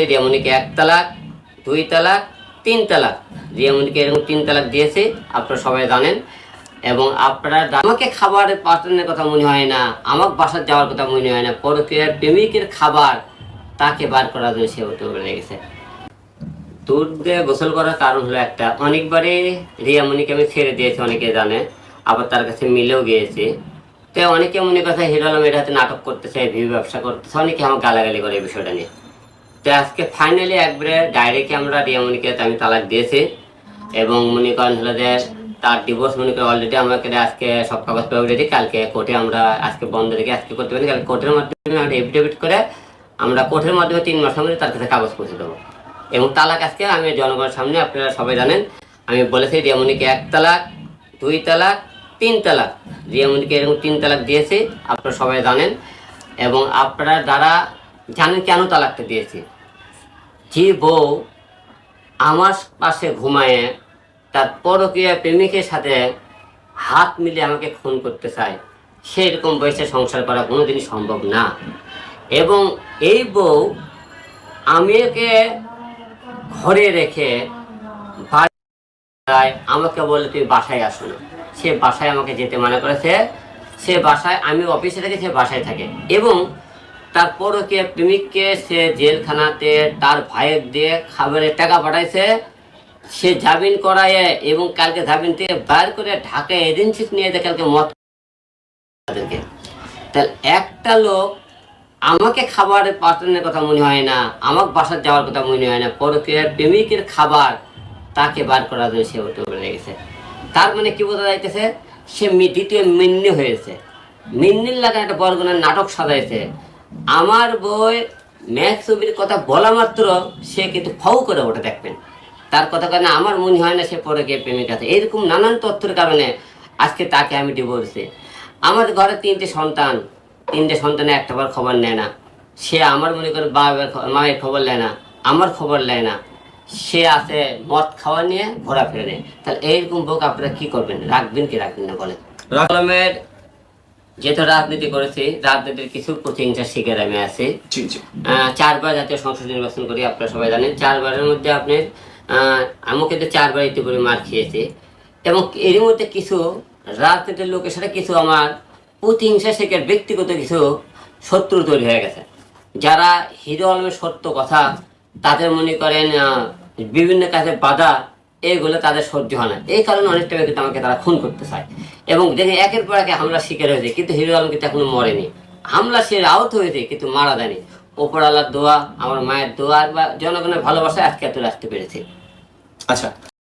রিয়ামণিকে এক তালাক, দুই তালাক, তিন তালাক। রিয়ামণিকে এরকম তিন তালাক দিয়েছে, আপনারা সবাই জানেন। এবং আপনারা আমাকে খাবারের পাঠানোর কথা মনে হয় না আমার বাসার যাওয়ার কথা মনে হয় না, পরকীয়ার প্রেমিকের খাবার তাকে বার করার জন্য সে উঠে পড়ে গেছে। দুধ দিয়ে গোসল করার কারণ হলো একটা। অনেকবারই রিয়ামণিকে আমি ছেড়ে দিয়েছি, অনেকে জানে। আবার তার কাছে মিলেও গিয়েছি। তো অনেকে মনে কথা হিরো আলম এর হাতে নাটক করতেছে ভিউ ব্যবসা করতেছে। অনেকে আমার গালাগালি করে এই বিষয়টা নিয়ে। তো আজকে ফাইনালি একবারে ডাইরেক্টলি আমরা রিয়ামণিকে আমি তালাক দিয়েছি। এবং মনে করেন হলো যে তার ডিভোর্স মনে করেন অলরেডি আমাকে আজকে সব কাগজ পেপার রেডি কালকে কোর্টে আমরা আজকে বন্ধ রেখে আজকে করতে পারি কালকে কোর্টের মাধ্যমে আমরা এফিডেভিট করে আমরা কোর্টের মাধ্যমে তিন মাসের মধ্যে তার কাছে কাগজ পৌঁছে দেবো। এবং তালাক আজকে আমি জনগণের সামনে আপনারা সবাই জানেন, আমি বলেছি রিয়ামণিকে এক তালাক, দুই তালাক, তিন তালাক। রিয়ামণিকে এরকম তিন তালাক দিয়েছি, আপনারা সবাই জানেন। এবং আপনারা যারা জানেন কেন তালাকটা দিয়েছি যে বউ আমার পাশে ঘুমায়, তার পরকীয়া প্রেমিকের সাথে হাত মিলে আমাকে খুন করতে চায়, সেরকম বয়সে সংসার করা কোনোদিনই সম্ভব না। এবং এই বউ আমি একে ঘরে রেখে আমাকে বলে, তুমি বাসায় আসো না। সে বাসায় আমাকে যেতে মানা করেছে, সে বাসায়, আমি অফিসে থাকি সে বাসায় থাকে। এবং তার পরকে প্রেমিককে সে জেলখানাতে তার ভাইয়ের দিয়ে খাবারের টাকা পাঠাইছে। সে জামিন করায় এবং কালকে জামিন থেকে বার করে ঢাকা এজেন্সি নিয়ে যায় কালকে মত তাদেরকে। তাহলে একটা লোক আমাকে খাবারের পাঠানোর কথা মনে হয় না আমার বাসার যাওয়ার কথা মনে হয় না পরকীয়ার প্রেমিকের খাবার তাকে বার করার জন্য সে উঠে পড়ে গেছে। তার মানে কি বোঝা যাইতেছে? সে দ্বিতীয় মিন্নি হয়েছে। মিন্নির লাগা একটা বরগুনার নাটক সাজাইছে। আমার বই ম্যাক ছবির কথা বলা মাত্র সে কিন্তু ফাউ করে ওঠে দেখবেন। তার কথা কারণে আমার মনে হয় না সে পরে গিয়ে প্রেমিক আছে। এরকম নানান তথ্যের কারণে আজকে তাকে আমি ডিভোর্সে আমার ঘরে তিনটে সন্তান তিনটে সন্তানে একটাবার খবর নেয় না। সে আমার মনে করে বাবার মায়ের খবর নেয় না আমার খবর নেয় না। সে আছে মদ খাওয়া নিয়ে ঘোরাফেরা নেয়। তাহলে এইরকম বুক আপনারা কি করবেন? রাখবেন কি রাখবেন না বলেন? কলমের যেহেতু রাজনীতি করেছি রাজনীতির কিছু প্রতিহিংসার শিকার আমি আছি। চারবার জাতীয় সংসদ নির্বাচন করি আপনারা সবাই জানেন। চারবারের মধ্যে আপনি আমি কিন্তু চারবার ইতিপূর্বে মার খেয়েছে। এবং এর মধ্যে কিছু রাজনীতির লোকের সাথে কিছু আমার প্রতিহিংসা শেখের ব্যক্তিগত কিছু শত্রু তৈরি হয়ে গেছে। যারা হিরো আলমের সত্য কথা তাদের মনে করেন বিভিন্ন কাজে বাধা এইগুলো তাদের সহ্য হয় না। এই কারণে অনেকটা কিন্তু আমাকে তারা খুন করতে চায়। এবং দেখে একের পর একে হামলা শিকার হয়েছে, কিন্তু হিরো আলম কিন্তু এখনও মরেনি। হামলা সে আহত হয়েছে, কিন্তু মারা দেয়নি ওপর আল্লাহর দোয়া, আমার মায়ের দোয়া বা জনগণের ভালোবাসা আজকে এত রাখতে পেরেছে। আচ্ছা।